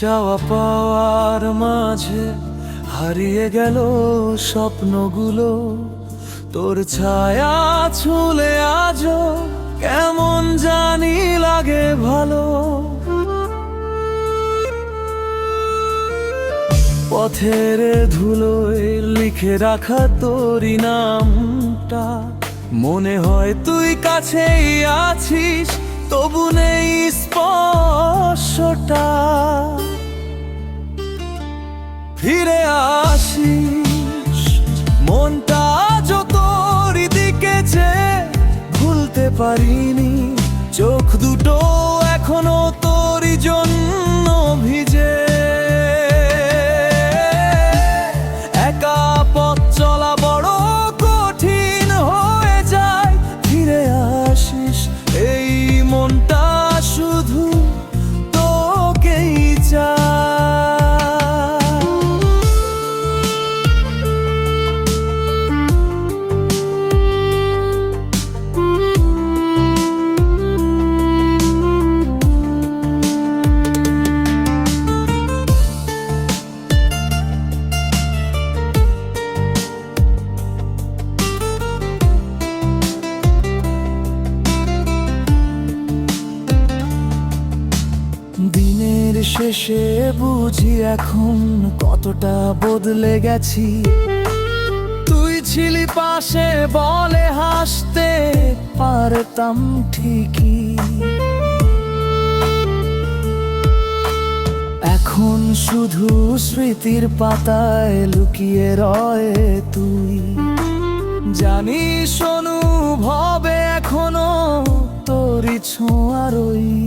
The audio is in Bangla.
চাওয়া পাওয়ার মাঝে হারিয়ে গেল স্বপ্নগুলো। তোর ছায়া ছুলে আজ কেমন জানি লাগে ভালো। পথের ধুলোয় লিখে রাখা তোরই নামটা। মনে হয় তুই কাছেই আছিস, তবু নেই স্পর্শটা। পারিনি শেষে বুঝি এখন কতটা বদলে গেছি। তুই ছিলি পাশে বলে হাসতে পারতাম ঠিকই। এখন শুধু স্মৃতির পাতায় লুকিয়ে রয়ে তুই। জানিস অনুভবে এখনও তোরই ছোঁয়ারই ফিরে